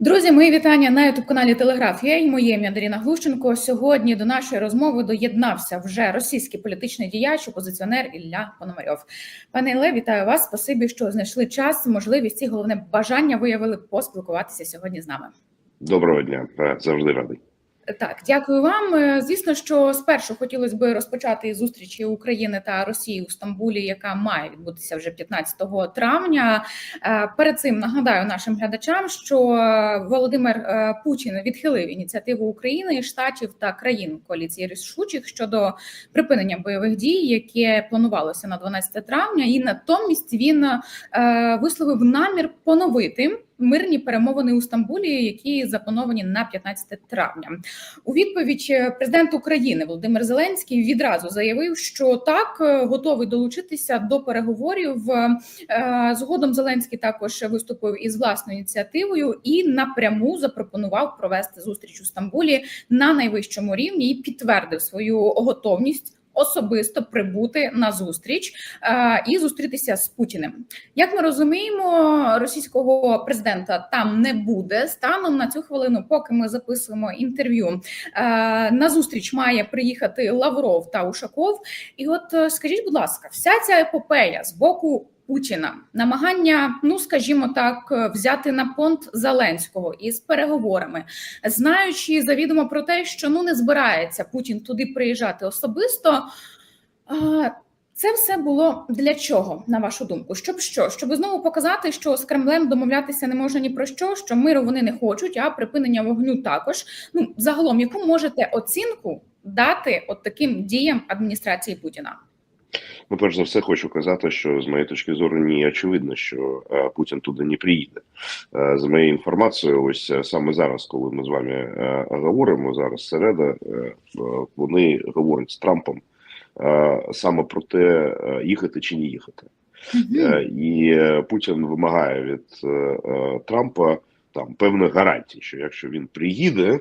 Друзі, мої вітання на youtube каналі Телеграфія і моє ім'я Даріна Глущенко. Сьогодні до нашої розмови доєднався вже російський політичний діяч, опозиціонер Ілля Пономарьов. Пане Ілле, вітаю вас. Спасибі, що знайшли час, можливість і головне бажання виявили поспілкуватися сьогодні з нами. Доброго дня, завжди радий. Так, дякую вам. Е, Звісно, що спершу хотілося б розпочати зустрічі України та Росії у Стамбулі, яка має відбутися вже 15 травня. Е, Перед цим нагадаю нашим глядачам, що Володимир е, Путін відхилив ініціативу України, штатів та країн коаліції рішучих щодо припинення бойових дій, яке планувалося на 12 травня, і натомість він висловив намір поновити. Мирні перемовини у Стамбулі, які заплановані на 15 травня, у відповідь е, президент України Володимир Зеленський відразу заявив, що так е, готовий долучитися до переговорів. Е, Згодом Зеленський також виступив із власною ініціативою і напряму запропонував провести зустріч у Стамбулі на найвищому рівні і підтвердив свою готовність. Особисто прибути на зустріч е, і зустрітися з Путіним. Як ми розуміємо, російського президента там не буде станом на цю хвилину, поки ми записуємо інтерв'ю. Е, на зустріч має приїхати Лавров та Ушаков. І от е, скажіть, будь ласка, вся ця епопея з боку. Путіна намагання, ну скажімо так, взяти на понт Зеленського із переговорами, знаючи завідомо про те, що ну не збирається Путін туди приїжджати особисто. Це все було для чого, на вашу думку? Щоб що? Щоб знову показати, що з Кремлем домовлятися не можна ні про що, що миру вони не хочуть, а припинення вогню також. Ну загалом, яку можете оцінку дати от таким діям адміністрації Путіна? Ну, перш за все, хочу казати, що з моєї точки зору ні очевидно, що е, Путін туди не приїде. Е, за моєю інформацією, ось е, саме зараз, коли ми з вами е, говоримо, зараз середа, е, вони говорять з Трампом е, саме про те, е, їхати чи не їхати. Е, І Путін вимагає від е, е, Трампа там певних гарантій, що якщо він приїде,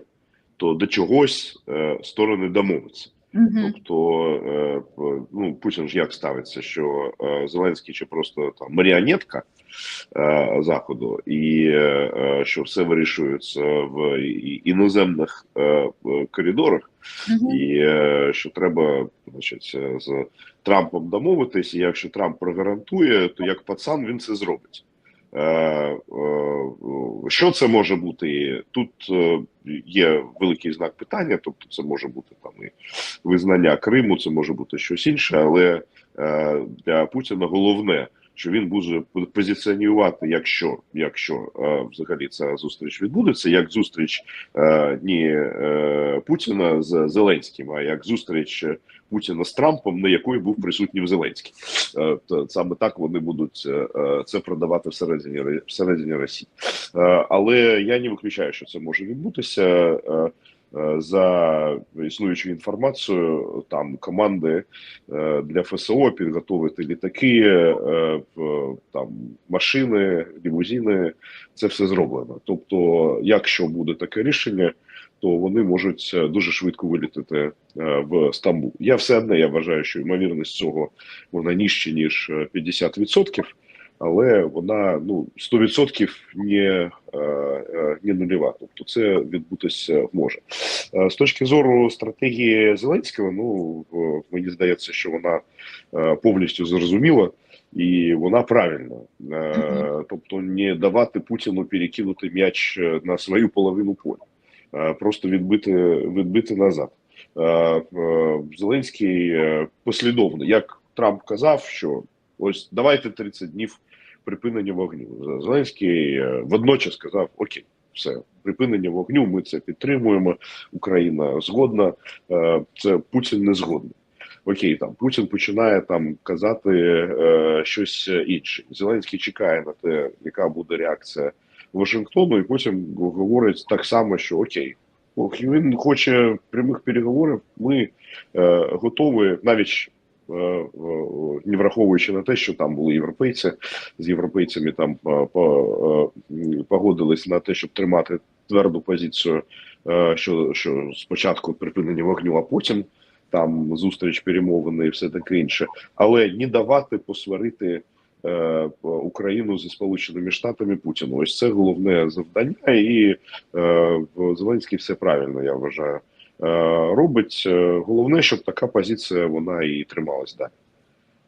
то до чогось е, сторони домовляться. Мгм. Тобто, е, ну Путін ж як ставиться, що е, Зеленський чи просто там маріонетка е, заходу, і що все вирішується в іноземних коридорах, Мгм. і що треба, значить, з Трампом домовитись. І якщо Трамп прогарантує, то як пацан він це зробить. Е, е, Що це може бути? Тут е, є великий знак питання, тобто це може бути там і визнання Криму, це може бути щось інше, але для Путіна головне, що він буде позиціонувати, якщо якщо е, взагалі ця зустріч відбудеться, як зустріч не е, Путіна з Зеленським, а як зустріч Путіна з Трампом, на якої був присутній Зеленський. Е, то саме так вони будуть це продавати всередині всередині Росії. Але я не виключаю, що це може відбутися. Е, За існуючою інформацією, там команди е, для ФСО підготовити літаки, е, там машини, лімузини, це все зроблено. Тобто, якщо буде таке рішення, то вони можуть дуже швидко вилітати в Стамбул. Я все одне я вважаю, що ймовірність цього вона нижче ніж е, 50%, але вона ну 100% не, е, е, не нульова. Тобто це відбутися може. Е, З точки зору стратегії Зеленського, ну мені здається, що вона повністю зрозуміла і вона правильна. Тобто, не давати Путіну перекинути м'яч на свою половину поля, просто відбити, відбити назад. Зеленський послідовно, як Трамп казав, що ось давайте 30 днів припинення вогню. Зеленський е, водночас сказав: Окей, все, припинення вогню. Ми це підтримуємо. Україна згодна. Е, Це Путін не згодний. Окей, там Путін починає там казати е, щось інше. Зеленський чекає на те, яка буде реакція Вашингтону, і потім говорить так само, що окей, він хоче прямих переговорів. Ми е, готові навіть. Е, е, Не враховуючи на те, що там були європейці з європейцями, там е, по, погодились на те, щоб тримати тверду позицію, що, що спочатку припинення вогню, а потім там зустріч перемовини і все таке інше, але не давати посварити Україну зі Сполученими Штатами Путіну. Ось це головне завдання, і Зеленський все правильно, я вважаю. Е, Робить Е, головне, щоб така позиція вона і трималась далі.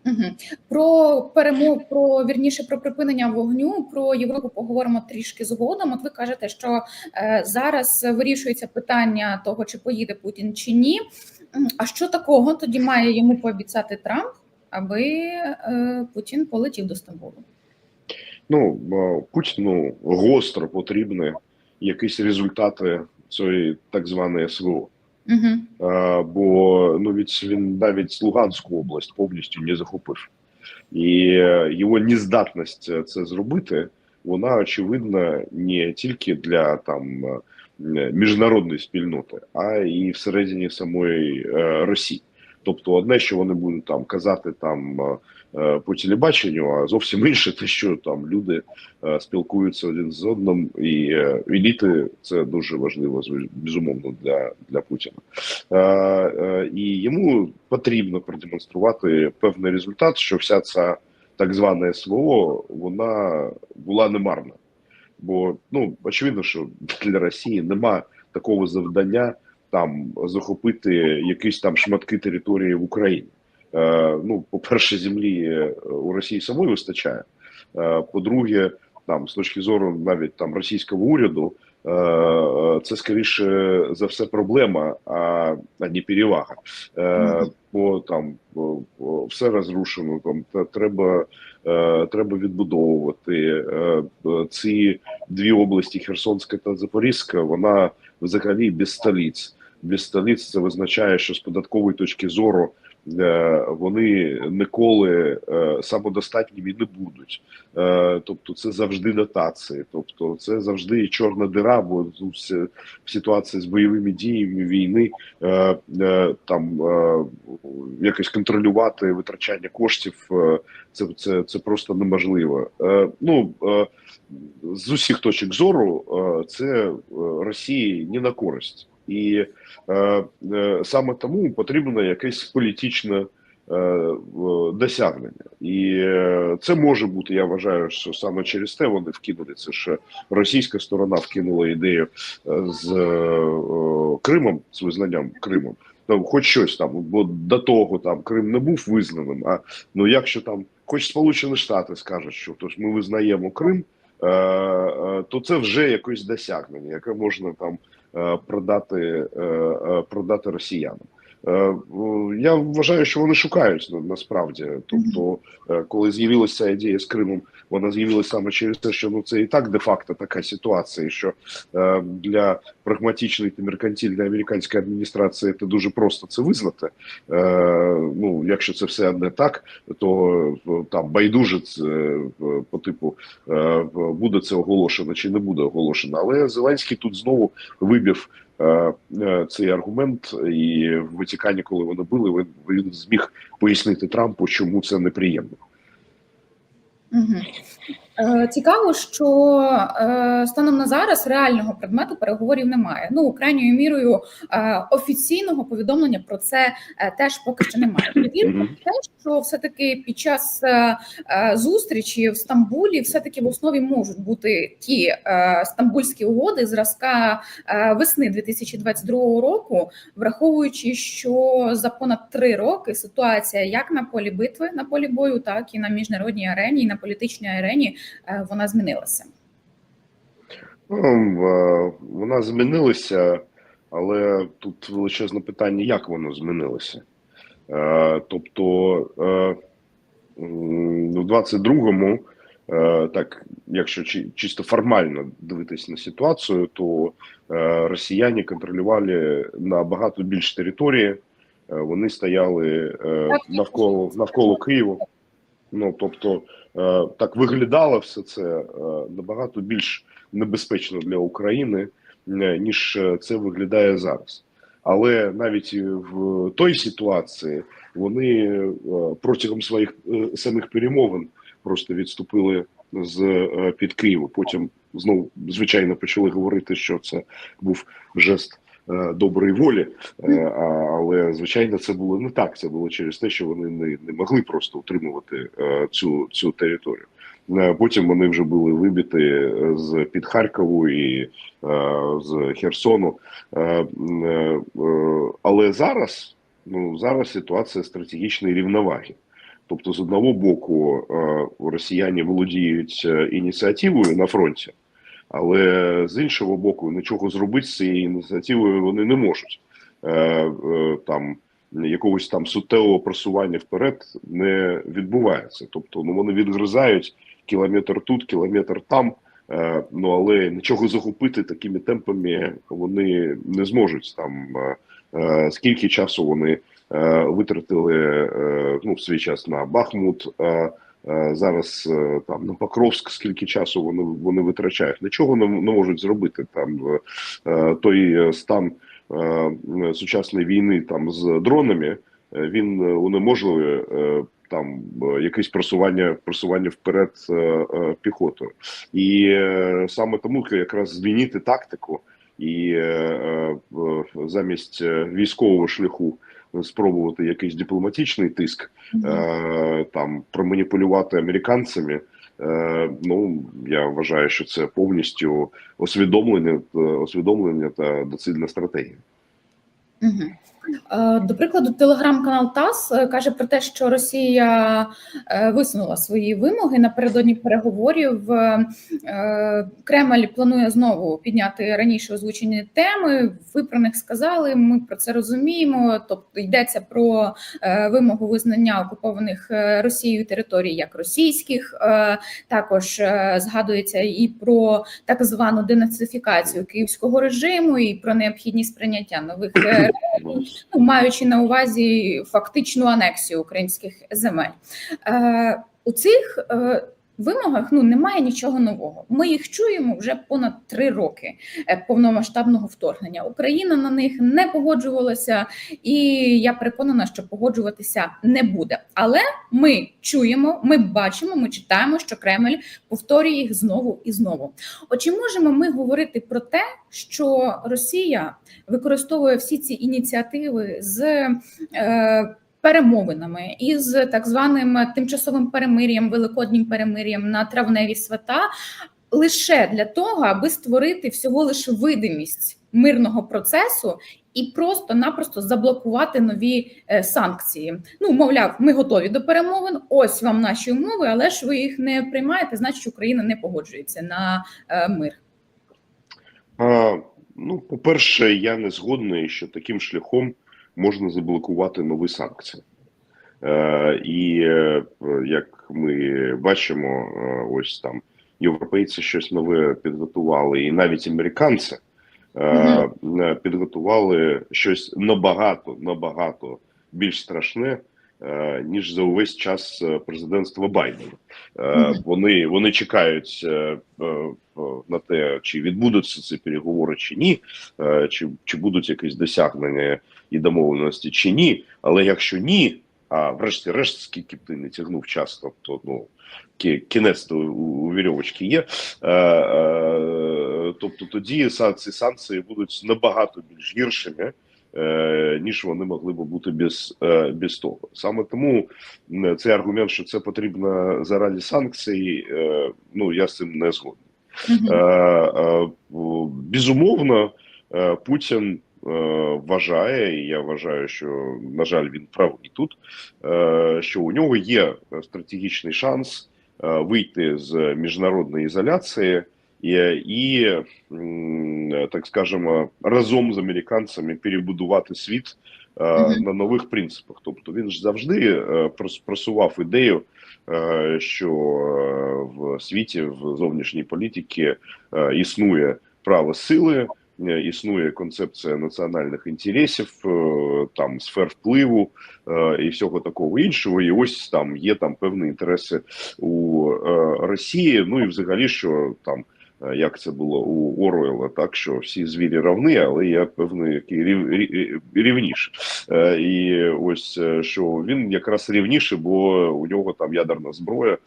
Угу. Про перемог, про вірніше про припинення вогню, про Європу поговоримо трішки згодом. От ви кажете, що е, зараз вирішується питання того, чи поїде Путін чи ні. А що такого тоді має йому пообіцяти Трамп, аби е, Путін полетів до Стамбулу? Ну е, Путіну гостро потрібні якісь результати цієї так званої СВО. Е, бо ну від він навіть Луганську область повністю не захопив, і е, його нездатність це зробити, вона очевидна не тільки для там е, міжнародної спільноти, а і всередині самої е, Росії. Тобто, одне, що вони будуть там казати там е, е, по телебаченню, а зовсім інше, те, що там люди е, спілкуються один з одним, і еліти це дуже важливо, безумовно, для, для Путіна. І йому потрібно продемонструвати певний результат, що вся ця так звана СВО вона була немарна. Бо ну очевидно, що для Росії нема такого завдання там захопити якісь там шматки території в Україні. Е, ну, по-перше, землі е, у Росії самої вистачає. Е, по-друге, там з точки зору навіть там російського уряду, е, е, це скоріше за все проблема, а, а не перевага. Е, бо там все розрушено. Там та треба, е, треба відбудовувати е, ці дві області Херсонська та Запорізька. Вона взагалі без столиць. Без столиць це визначає, що з податкової точки зору е, вони ніколи е, самодостатніми не будуть. Е, Тобто, це завжди дотації, тобто це завжди чорна дира, бо в ситуації з бойовими діями війни там якось контролювати витрачання коштів. Це, це, це просто неможливо. Ну з усіх точок зору, це Росії не на користь, і е, е, саме тому потрібно якесь політичне е, досягнення, і е, це може бути. Я вважаю, що саме через те вони вкинули це. Що російська сторона вкинула ідею е, з е, Кримом, з визнанням Кримом. Там, хоч щось там, бо до того там Крим не був визнаним. А ну якщо там, хоч Сполучені Штати скажуть, що тож ми визнаємо Крим, е, е, то це вже якесь досягнення, яке можна там е, продати, е, е, продати росіянам. Е, Я вважаю, що вони шукають на- насправді. Тобто, е, коли з'явилася ідея з Кримом, вона з'явилася саме через те, що ну це і так де-факто така ситуація, що е, для прагматичної та меркантильної американської адміністрації це дуже просто це визнати. Е, Ну, якщо це все не так, то е, там байдуже е, по типу е, буде це оголошено чи не буде оголошено. Але Зеленський тут знову вибив е, цей аргумент, і в Ватикані, коли вони були, він, він зміг пояснити Трампу, чому це неприємно. Угу. Е, Цікаво, що е, станом на зараз реального предмету переговорів немає. Ну, крайньою мірою е, офіційного повідомлення про це теж поки що немає. Вірно те, що все-таки під час зустрічі в Стамбулі все-таки в основі можуть бути ті стамбульські угоди зразка весни 2022 року, враховуючи, що за понад три роки ситуація як на полі битви, на полі бою, так і на міжнародній арені, і на політичній арені вона змінилася. Ну, е, вона змінилася, але тут величезне питання, як воно змінилося. Е, Тобто, е, у 22-му, е, так, якщо чисто формально дивитись на ситуацію, то е, росіяни контролювали набагато більш території, Е, вони стояли е, навколо, навколо Києва. Ну, тобто, е, так виглядало все це е, набагато більш небезпечно для України, е, ніж е, це виглядає зараз. Але навіть в той ситуації вони е, протягом своїх е, самих перемовин просто відступили з е, під Києва. Потім знову звичайно почали говорити, що це був жест е, доброї волі. Е, але звичайно, це було не так. Це було через те, що вони не, не могли просто утримувати е, цю, цю територію. Е, Потім вони вже були вибіті е, з під Харкову і е, з Херсону. Е, е, е, Але зараз ну зараз ситуація стратегічної рівноваги. Тобто, з одного боку, е, росіяни володіють е, ініціативою на фронті, але з іншого боку, нічого зробити з цією ініціативою вони не можуть. Е, е, Там якогось там суттєвого просування вперед не відбувається. Тобто, ну вони відгризають кілометр тут, кілометр там. Е, Ну але нічого захопити такими темпами вони не зможуть. Там е, е, скільки часу вони е, витратили е, ну, в свій час на Бахмут. е, Зараз е, там на Покровськ, скільки часу вони вони витрачають, нічого не, не можуть зробити. Там е, е, той е, стан е, сучасної війни там з дронами е, він е, е, там е, якесь просування просування вперед е, е, піхотою, і е, саме тому якраз змінити тактику і е, е, замість е, військового шляху спробувати якийсь дипломатичний тиск, е, там проманіпулювати американцями. Е, ну я вважаю, що це повністю усвідомлення, е, усвідомлення та доцільна стратегія. Угу. До прикладу, телеграм-канал ТАСС е, каже про те, що Росія е, висунула свої вимоги напередодні переговорів. Е, Кремль планує знову підняти раніше озвучені теми. Ви про них сказали. Ми про це розуміємо. Тобто йдеться про е, вимогу визнання окупованих е, Росією територій як російських. Е, Також е, згадується і про так звану денацифікацію київського режиму, і про необхідність прийняття нових е, ну, маючи на увазі фактичну анексію українських земель. Е, у цих е, вимогах ну немає нічого нового. Ми їх чуємо вже понад три роки е, повномасштабного вторгнення. Україна на них не погоджувалася, і я переконана, що погоджуватися не буде. Але ми чуємо, ми бачимо, ми читаємо, що Кремль повторює їх знову і знову. От чи можемо ми говорити про те, що Росія використовує всі ці ініціативи з е, перемовинами із так званим тимчасовим перемир'ям, великоднім перемир'ям на травневі свята, лише для того, аби створити всього лише видимість мирного процесу. І просто-напросто заблокувати нові е, санкції. Ну, мовляв, ми готові до перемовин. Ось вам наші умови, але ж ви їх не приймаєте, значить Україна не погоджується на е, мир. А, ну, по-перше, я не згодний, що таким шляхом можна заблокувати нові санкції. Е, і е, як ми бачимо, е, ось там європейці щось нове підготували, і навіть американці е, е, підготували щось набагато набагато більш страшне. Е, Ніж за увесь час е, президентства Байдена, Е, вони вони чекають на те, чи відбудуться ці переговори, чи ні, чи, чи будуть якісь досягнення і домовленості, чи ні. Але якщо ні, а врешті-решт, скільки б ти не тягнув час, тобто ну кінець то у, у вірьовочки є. Тобто тоді ці санкції будуть набагато більш гіршими. Е, Ніж вони могли б бути без, е, без того, саме тому цей аргумент, що це потрібно заради санкцій, е, ну я з цим не згоден. Безумовно, Путін вважає, і я вважаю, що на жаль, він правий тут. Що у нього є стратегічний шанс вийти з міжнародної ізоляції і, і так скажемо, разом з американцями перебудувати світ е, на нових принципах. Тобто він ж завжди е, просував ідею, е, що е, в світі в зовнішній політиці е, існує право сили, е, існує концепція національних інтересів, е, там сфер впливу е, і всього такого іншого. І ось там є там певні інтереси у е, Росії. Ну і взагалі, що там. Е, Як це було у Оруела, так що всі звірі равні, але є певний який рів, рів- рівніше. Е, І ось е, що він якраз рівніше, бо у нього там ядерна зброя,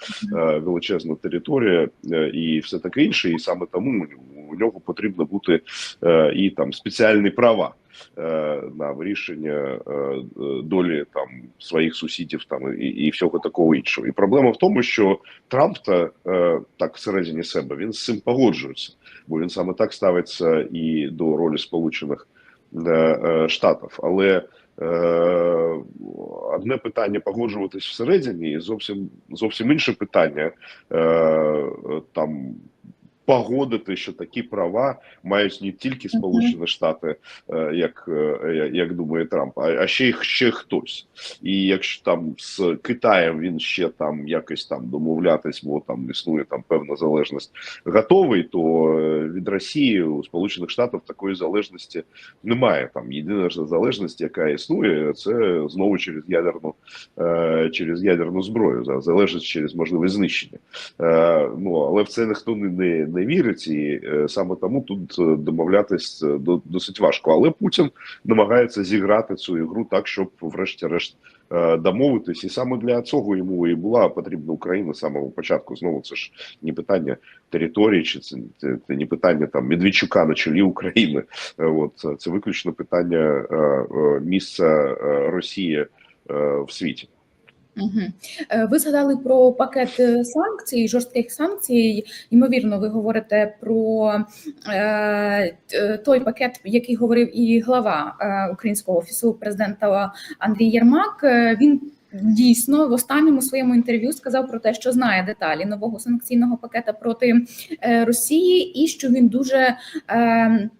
величезна територія і все таке інше. І саме тому у нього потрібно бути і там спеціальні права. Е, На вирішення е, е, долі там своїх сусідів там і, і всього такого іншого. І проблема в тому, що Трамп та е, так всередині себе він з цим погоджується, бо він саме так ставиться і до ролі Сполучених Штатів. Але одне питання погоджуватись всередині, і зовсім зовсім інше питання там. Погодити, що такі права мають не тільки Сполучені Штати, е, як е, як думає Трамп, а, ще й ще хтось. І якщо там з Китаєм він ще там якось там домовлятись, бо там існує там певна залежність, готовий, то е, від Росії у Сполучених Штатів такої залежності немає. Там єдина ж залежність, яка існує, це знову через ядерну через ядерну зброю, за- залежність через можливість знищення. Ну але в це ніхто не, не, вірить, і е, саме тому тут е, домовлятись е, до- досить важко. Але Путін намагається зіграти цю ігру так, щоб, врешті-решт, домовитись, і саме для цього йому і була потрібна Україна з самого початку. Знову це ж не питання території, чи це, не питання там Медведчука на чолі України. От це- виключно питання місця Росії в світі. Угу. Ви згадали про пакет е, санкцій, жорстких санкцій. Ймовірно, ви говорите про е, той пакет, який говорив і глава е, українського офісу президента Андрій Єрмак. Е, Він дійсно в останньому своєму інтерв'ю сказав про те, що знає деталі нового санкційного пакета проти е, Росії, і що він дуже. Е,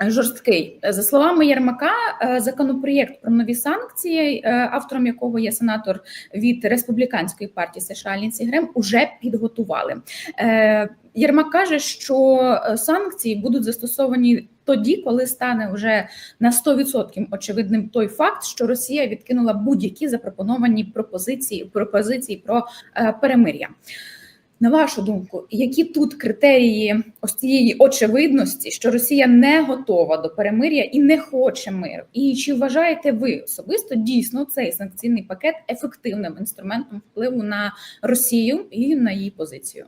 Жорсткий за словами Єрмака, е, законопроєкт про нові санкції, е, автором якого є сенатор від республіканської партії США Лінсі Грем, уже підготували. Е, Єрмак каже, що санкції будуть застосовані тоді, коли стане вже на 100% очевидним той факт, що Росія відкинула будь-які запропоновані пропозиції пропозиції про перемир'я. На вашу думку, які тут критерії ось цієї очевидності, що Росія не готова до перемир'я і не хоче миру? І чи вважаєте ви особисто дійсно цей санкційний пакет ефективним інструментом впливу на Росію і на її позицію?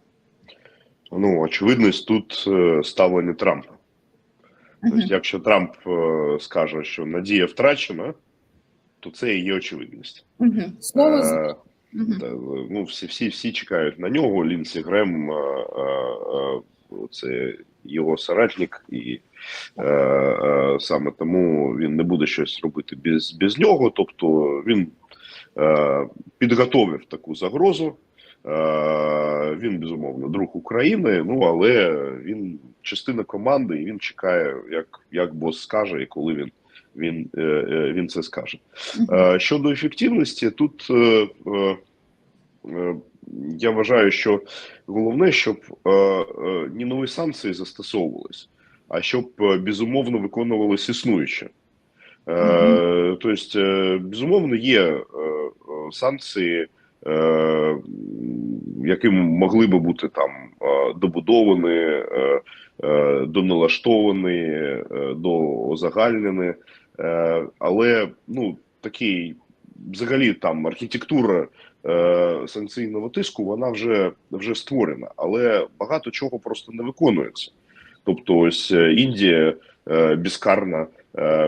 Ну, очевидність тут е, ставлення Трампа. Тобто, якщо Трамп е, скаже, що надія втрачена, то це і є очевидність. Мгм. Слово Е, Та, ну, всі, всі, всі чекають на нього. Лінсі Грем, е, е, це його соратник, і е, е, саме тому він не буде щось робити без, без нього. Тобто він е, підготовив таку загрозу. Е, Він безумовно друг України. Ну але він частина команди, і він чекає, як, як бос скаже, і коли він, він, е, е, він це скаже. Е, Щодо ефективності, тут я вважаю, що головне, щоб е, нові санкції застосовувались, а щоб безумовно виконувалось існуюче. Тобто, безумовно, є санкції, м, які могли би бути там добудовані, доналаштовані, доозагальнені. Е, але ну такий взагалі там архітектура е, санкційного тиску вона вже вже створена, але багато чого просто не виконується. Тобто, ось е, Індія безкарна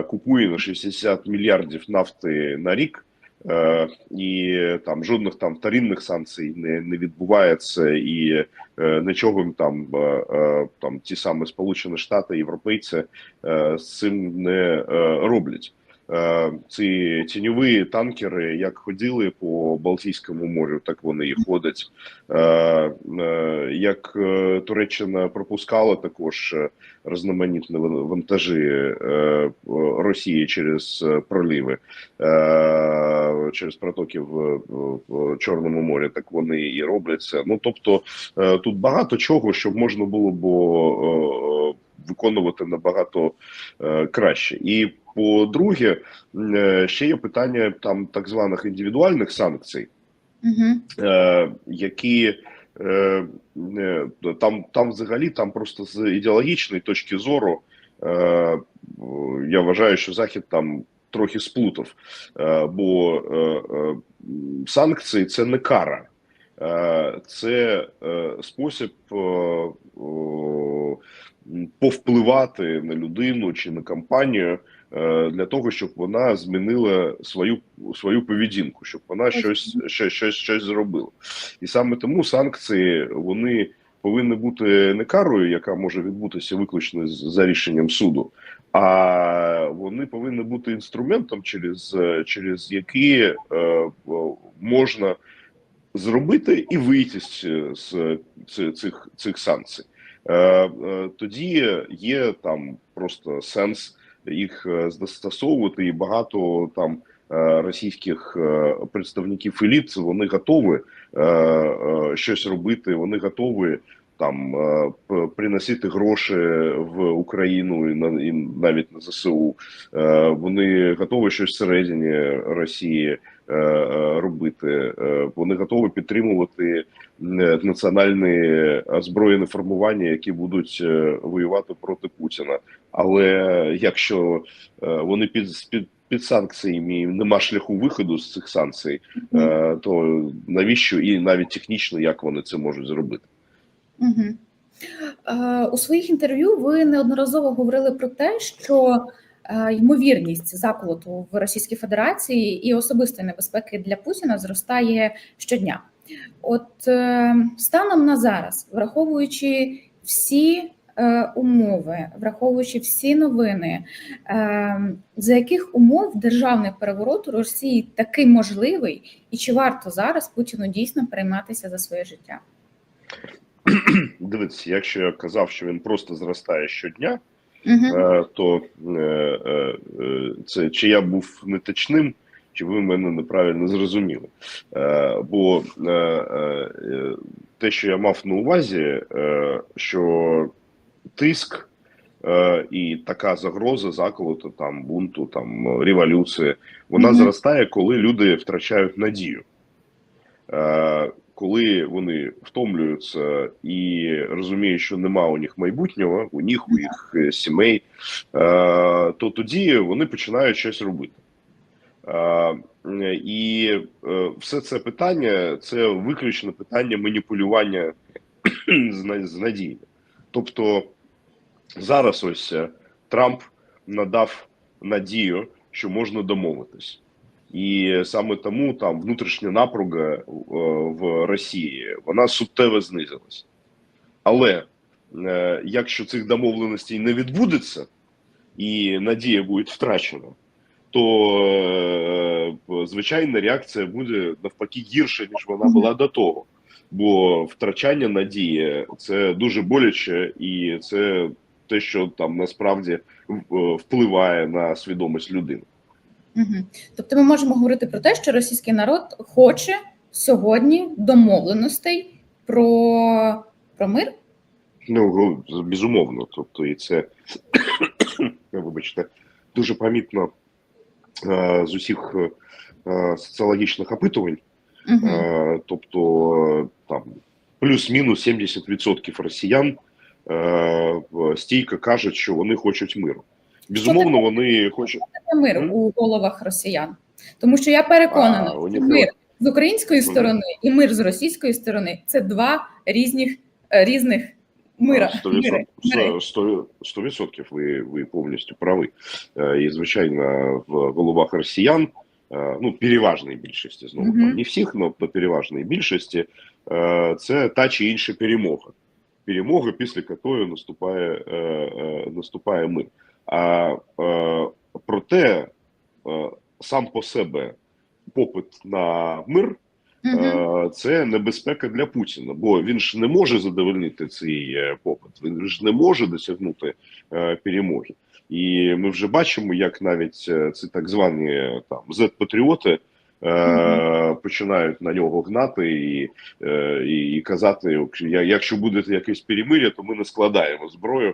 купує на 60 мільярдів нафти на рік. Е, і там жодних там вторинних санкцій не, не відбувається, і е, нічого там е, е, там ті самі Сполучені Штати, європейці е, з цим не е, роблять. Е, ці тіньові танкери, як ходили по Балтійському морю, так вони і ходять. Е, е, Як Туреччина пропускала також різноманітні вантажі Росії через проліви, е, через протоки в, Чорному морі, так вони і робляться. Ну тобто тут багато чого, щоб можна було б виконувати набагато краще. І по-друге, е, ще є питання там так званих індивідуальних санкцій, е, які е, там, там взагалі там просто з ідеологічної точки зору я вважаю, що Захід там трохи сплутав, бо санкції це не кара, це спосіб повпливати на людину чи на компанію для того, щоб вона змінила свою свою поведінку, щоб вона щось, щось, щось, щось зробила. І саме тому санкції вони повинні бути не карою, яка може відбутися виключно за рішенням суду, а вони повинні бути інструментом, через, е, через який е, можна зробити і вийти з, з, з цих, цих санкцій. Е, е, тоді є там просто сенс їх е, застосовувати, і багато там е, російських е, представників еліт вони готові щось робити. Вони готові там приносити гроші в Україну і на і навіть на ЗСУ. Вони готові щось всередині Росії робити. Е, Вони готові підтримувати е, національні озброєні формування, які будуть е, воювати проти Путіна. Але якщо е, вони під під, під санкціями і нема шляху виходу з цих санкцій, е, то навіщо і навіть технічно як вони це можуть зробити? Угу. Е, у своїх інтерв'ю ви неодноразово говорили про те, що е, ймовірність заколоту в Російській Федерації і особистої небезпеки для Путіна зростає щодня. От е, станом на зараз, враховуючи всі е, умови, враховуючи всі новини, е, за яких умов державний переворот у Росії такий можливий, і чи варто зараз Путіну дійсно перейматися за своє життя? Дивіться, якщо я казав, що він просто зростає щодня, Угу. то е, е, це чи я був неточним, чи ви мене неправильно зрозуміли. Бо те, що я мав на увазі, що тиск і така загроза заколоту, там бунту, там революції, вона Мгм. зростає, коли люди втрачають надію. Коли вони втомлюються і розуміють, що нема у них майбутнього, у них, у їх е, сімей, е, то тоді вони починають щось робити. Е, І все це питання це виключно питання маніпулювання з надіями. Тобто зараз ось Трамп надав надію, що можна домовитись. І саме тому там внутрішня напруга е, в Росії вона суттєво знизилась. Але е, якщо цих домовленостей не відбудеться і надія буде втрачена, то е, звичайна реакція буде навпаки гірша, ніж вона була до того. Бо втрачання надії це дуже боляче, і це те, що там насправді впливає на свідомість людини. Угу. Тобто ми можемо говорити про те, що російський народ хоче сьогодні домовленостей про, про мир. Ну безумовно, тобто, і це вибачте, дуже помітно е, з усіх е, соціологічних опитувань. Угу. Тобто там плюс-мінус 70% росіян стійко кажуть, що вони хочуть миру. Безумовно, вони хочуть. Мир у головах росіян. Тому що я переконана, А, що мир з української сторони і мир з російської сторони це два різних е, різних мира. Сто відсотків, ви, ви повністю праві. Е, І, звичайно, в головах росіян, е, ну, переважної більшості, знову Мгм. там не всіх, але по переважної більшості, це та чи інша перемога. Перемога, після якої наступає, наступає мир. А е, проте е, сам по себе попит на мир. Е, це небезпека для Путіна, бо він ж не може задовольнити цей е, попит, він ж не може досягнути е, перемоги. І ми вже бачимо, як навіть е, ці так звані е, там зет-патріоти е, починають на нього гнати і, і, і казати: якщо буде якесь перемир'я, то ми не складаємо зброю,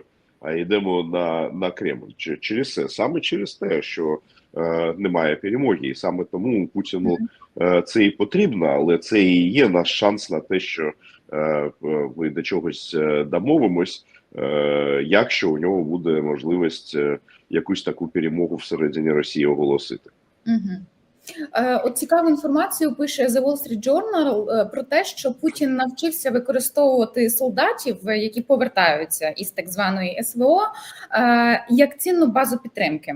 йдемо на, на Кремль. Через це саме через те, що е, немає перемоги, і саме тому Путіну е, це і потрібно, але це і є наш шанс на те, що е, ми до чогось е, домовимось, е, якщо у нього буде можливість е, якусь таку перемогу всередині Росії оголосити. Угу. Е, От цікаву інформацію пише The Wall Street Journal е, про те, що Путін навчився використовувати солдатів, е, які повертаються із так званої СВО, як цінну базу підтримки.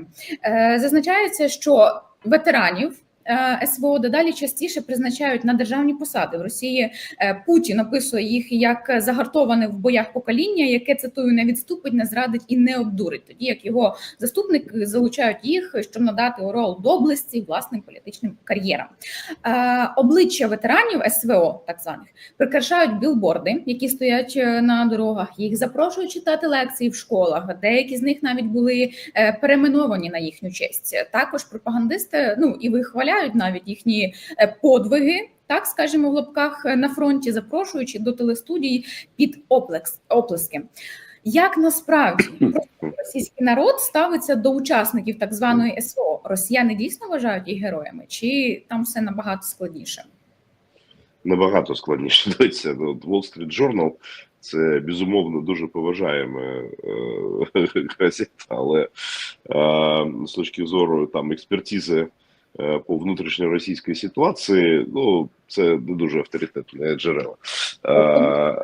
Зазначається, що ветеранів. Е, СВО дедалі частіше призначають на державні посади в Росії. Е, Путін описує їх як загартоване в боях покоління, яке цитую не відступить, не зрадить і не обдурить. Тоді як його заступники залучають їх, щоб надати орел доблесті власним політичним кар'єрам. Е, обличчя ветеранів СВО, так званих, прикрашають білборди, які стоять на дорогах. Їх запрошують читати лекції в школах. Деякі з них навіть були перейменовані на їхню честь. Також пропагандисти ну і вихваляють навіть їхні е, подвиги. Так скажімо, в лапках е, на фронті, запрошуючи до телестудій під оплекс, оплески. Як насправді російський народ ставиться до учасників так званої СВО? Росіяни дійсно вважають їх героями, чи там все набагато складніше? Набагато складніше. Дивіться, ну, Wall Street Journal це безумовно дуже поважаємо е, газета, але з точки зору там експертизи по внутрішньоросійській ситуації, ну це не дуже авторитетне джерело. Е,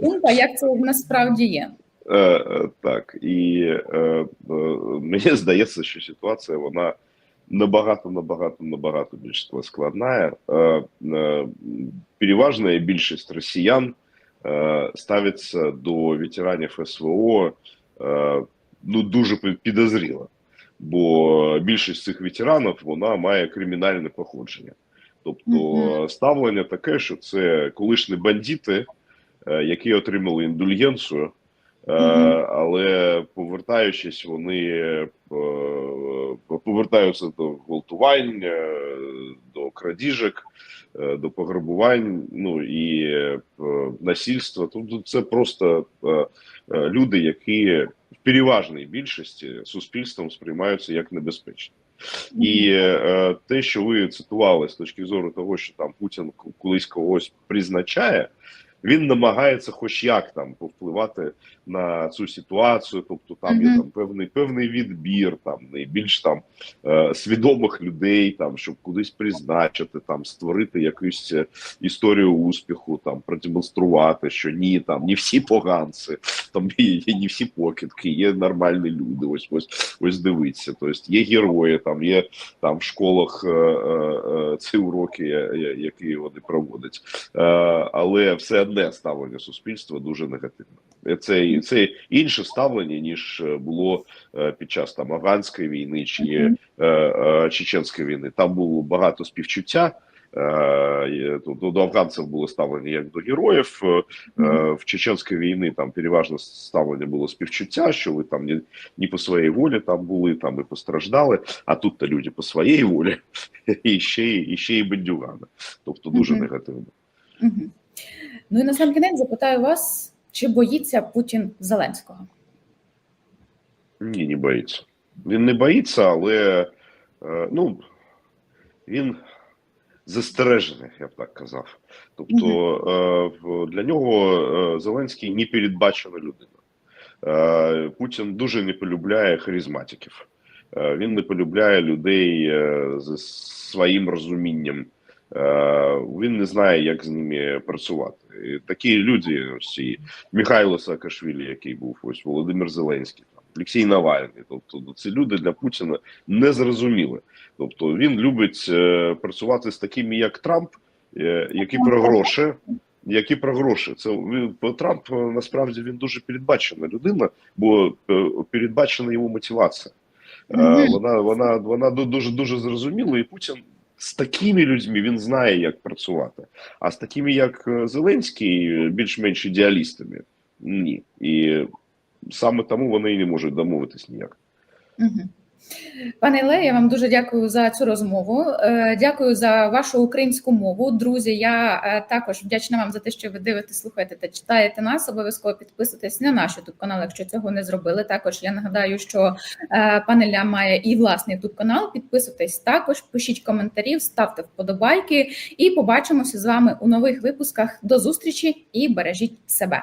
думка, як це насправді є? Е, е, Так, і е, е, мені здається, що ситуація вона набагато, набагато, набагато більш складна. Е, е, Переважна більшість росіян е, ставиться до ветеранів СВО е, ну дуже підозріло, бо більшість цих ветеранів вона має кримінальне походження. Тобто ставлення таке, що це колишні бандити, е, які отримали індульгенцію. Е, але повертаючись, вони е, повертаються до гвалтувань, до крадіжок, до пограбувань, ну і насильства. Тобто це просто люди, які переважній більшості суспільством сприймаються як небезпечні. І е, те, що ви цитували з точки зору того, що там Путін колись когось призначає, він намагається, хоч як там повпливати на цю ситуацію. Тобто там є там певний певний відбір, там найбільш там е, свідомих людей, там щоб кудись призначити, там створити якусь е, історію успіху, там продемонструвати, що ні, там не всі поганці, там є, є не всі покидки, є нормальні люди. Ось ось ось дивіться. Тобто є герої, там є там в школах е, е, е, ці уроки, які вони проводять. Е, але все одне ставлення суспільства дуже негативне. Це, це інше ставлення, ніж е, було е, під час там афганської війни чи е, чеченської війни. Там було багато співчуття. До, до афганців було ставлення як до героїв. В чеченській війни там переважно ставлення було співчуття, що ви там не, не по своїй волі там були, там і постраждали. А тут то люди по своїй волі, і ще, і ще й бандюгани. Тобто дуже негативно. Ну і на сам кінець запитаю вас, чи боїться Путін Зеленського? Ні, не боїться. Він не боїться, але е, ну, він застережений, я б так казав. Тобто е, для нього е, Зеленський непередбачена людина. Е, Путін дуже не полюбляє харизматиків. Він не полюбляє людей зі своїм розумінням. Він не знає, як з ними працювати. І такі люди, ці Михайло Саакашвілі, який був ось Володимир Зеленський, там, Олексій Навальний. Тобто, ну, ці люди для Путіна не зрозуміли. Тобто він любить е, працювати з такими, як Трамп, е, які про гроші. Які про гроші, це він Трамп е, насправді він дуже передбачена людина, бо е, передбачена його мотивація. Е, Вона вона вона дуже дуже зрозуміла, і Путін з такими людьми він знає, як працювати. А з такими, як е, Зеленський, більш-менш ідеалістами, ні. І саме тому вони і не можуть домовитись ніяк. Мгм. Пане Іле, я вам дуже дякую за цю розмову. Е, Дякую за вашу українську мову. Друзі, я е, також вдячна вам за те, що ви дивитесь, слухаєте та читаєте нас. Обов'язково підписуйтесь на наш youtube канал, якщо цього не зробили. Також я нагадаю, що е, пан Ілля має і власний youtube канал. Підписуйтесь також, пишіть коментарі, ставте вподобайки, і побачимося з вами у нових випусках. До зустрічі і бережіть себе.